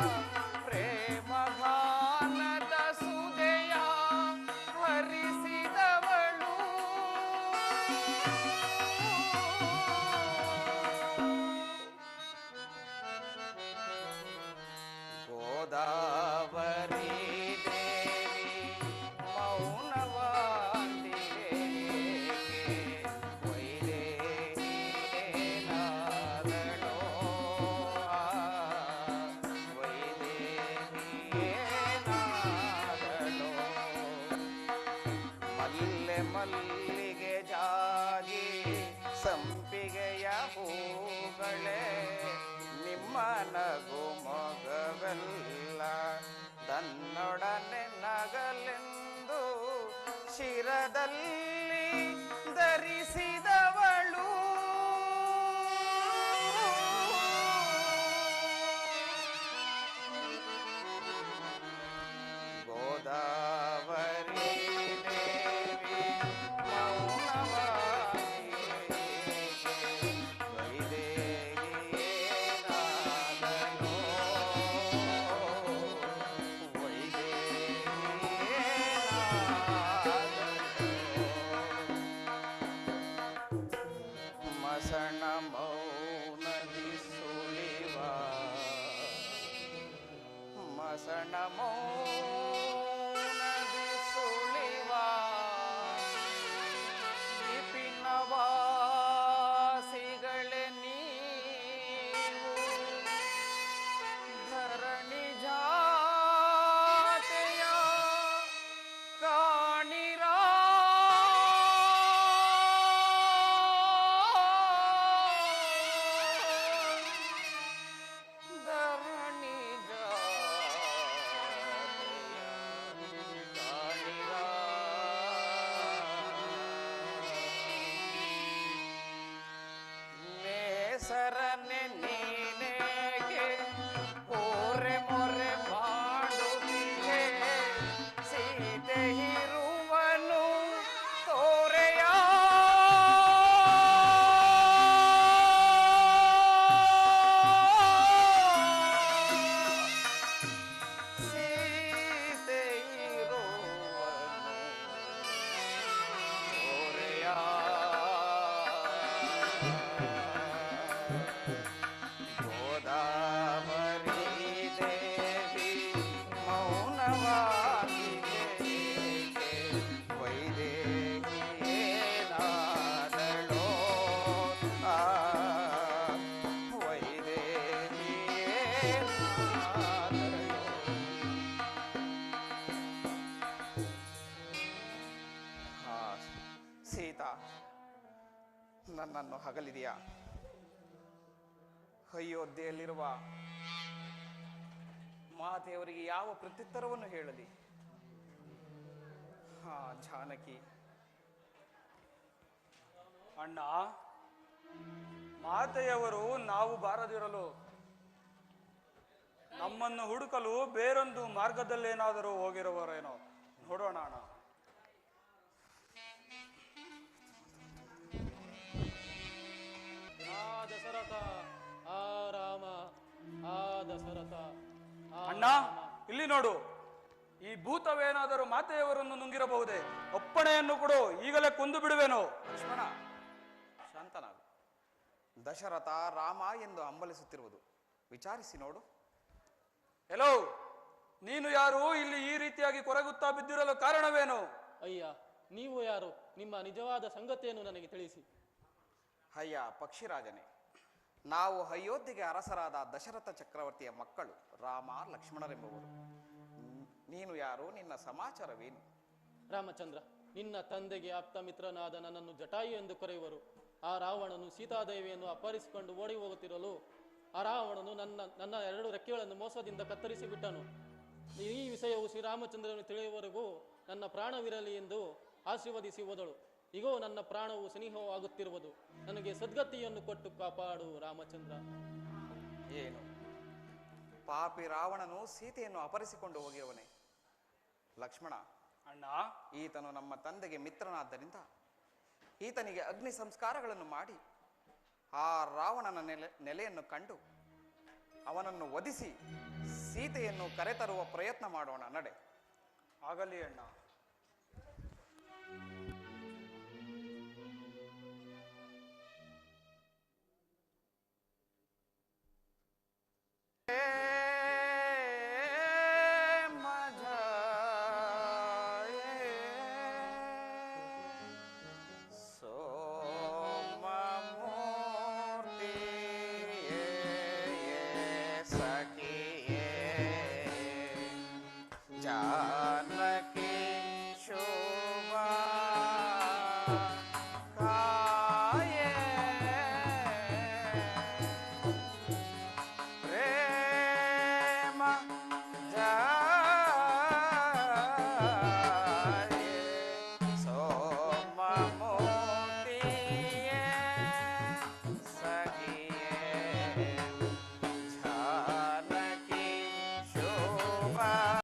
아. ಹೂಗಳೇ ನಿಮ್ಮ ನಗು ಮೊಗವೆಲ್ಲ ತನ್ನೊಡನೆ ನಗಲೆಂದು ಶಿರದಲ್ಲಿ ಧರಿಸಿದವಳು ನನ್ನನ್ನು ಹಗಲಿದೆಯಾ? ಅಯೋಧ್ಯೆಯಲ್ಲಿರುವ ಮಾತೆಯವರಿಗೆ ಯಾವ ಪ್ರತ್ಯುತ್ತರವನ್ನು ಹೇಳಲಿ? ಹಾ, ಜಾನಕಿ. ಅಣ್ಣ, ಮಾತೆಯವರು ನಾವು ಬಾರದಿರಲು ನಮ್ಮನ್ನು ಹುಡುಕಲು ಬೇರೊಂದು ಮಾರ್ಗದಲ್ಲೇನಾದರೂ ಹೋಗಿರುವರೇನೋ? ನೋಡೋಣ ಅಣ್ಣ. ದಶರಥ ಆ ರಾಮ ಆ ದಶರಥ ಅಣ್ಣ ಇಲ್ಲಿ ನೋಡು. ಈ ಭೂತವೇನಾದರೂ ಮಾತೆಯವರನ್ನು ನುಂಗಿರಬಹುದೇ? ಒಪ್ಪಣೆಯನ್ನು ಕೊಡು ಈಗಲೇ ಕೊಂದು ಬಿಡುವೆನು. ಲಕ್ಷ್ಮಣ ಶಾಂತನಾಗು. ದಶರಥ ರಾಮ ಎಂದು ಹಂಬಲಿಸುತ್ತಿರುವುದು. ವಿಚಾರಿಸಿ ನೋಡು. ಹೆಲೋ ನೀನು ಯಾರು? ಇಲ್ಲಿ ಈ ರೀತಿಯಾಗಿ ಕೊರಗುತ್ತಾ ಬಿದ್ದಿರಲು ಕಾರಣವೇನು? ಅಯ್ಯ ನೀವು ಯಾರು? ನಿಮ್ಮ ನಿಜವಾದ ಸಂಗತಿಯನ್ನು ನನಗೆ ತಿಳಿಸಿ. ಅಯ್ಯ ಪಕ್ಷಿರಾಜನೇ. ನಾವು ಅಯೋಧ್ಯೆಗೆ ಅರಸರಾದ ದಶರಥ ಚಕ್ರವರ್ತಿಯ ಮಕ್ಕಳು ರಾಮ, ಲಕ್ಷ್ಮಣರೆಂಬುವರು. ನೀನು ಯಾರು? ನಿನ್ನ ಸಮಾಚಾರವೇನು? ರಾಮಚಂದ್ರ, ನಿನ್ನ ತಂದೆಗೆ ಆಪ್ತ ಮಿತ್ರನಾದ ನನ್ನನ್ನು ಜಟಾಯು ಎಂದು ಕರೆಯುವರು. ಆ ರಾವಣನು ಸೀತಾದೇವಿಯನ್ನು ಅಪಹರಿಸಿಕೊಂಡು ಓಡಿ ಹೋಗುತ್ತಿರಲು ಆ ರಾವಣನು ನನ್ನ ನನ್ನ ಎರಡು ರೆಕ್ಕೆಗಳನ್ನು ಮೋಸದಿಂದ ಕತ್ತರಿಸಿ ಬಿಟ್ಟನು. ಈ ವಿಷಯವು ಶ್ರೀರಾಮಚಂದ್ರನು ತಿಳಿಯುವವರೆಗೂ ನನ್ನ ಪ್ರಾಣವಿರಲಿ ಎಂದು ಆಶೀರ್ವದಿಸಿ ಹೋದಳು. ಇಗೋ ನನ್ನ ಪ್ರಾಣವು ಸನಿಹವಾಗುತ್ತಿರುವುದು. ನನಗೆ ಸದ್ಗತಿಯನ್ನು ಕೊಟ್ಟು ಕಾಪಾಡು ರಾಮಚಂದ್ರ. ಏನು? ಪಾಪಿ ರಾವಣನು ಸೀತೆಯನ್ನು ಅಪರಿಸಿಕೊಂಡು ಹೋಗಿರುವನೆ ಲಕ್ಷ್ಮಣ ಅಣ್ಣ. ಈತನು ನಮ್ಮ ತಂದೆಗೆ ಮಿತ್ರನಾದ್ದರಿಂದ ಈತನಿಗೆ ಅಗ್ನಿ ಸಂಸ್ಕಾರಗಳನ್ನು ಮಾಡಿ ಆ ರಾವಣನ ನೆಲೆ ನೆಲೆಯನ್ನು ಕಂಡು ಅವನನ್ನು ವಧಿಸಿ ಸೀತೆಯನ್ನು ಕರೆತರುವ ಪ್ರಯತ್ನ ಮಾಡೋಣ ನಡೆ. ಆಗಲಿ ಅಣ್ಣ. Bye.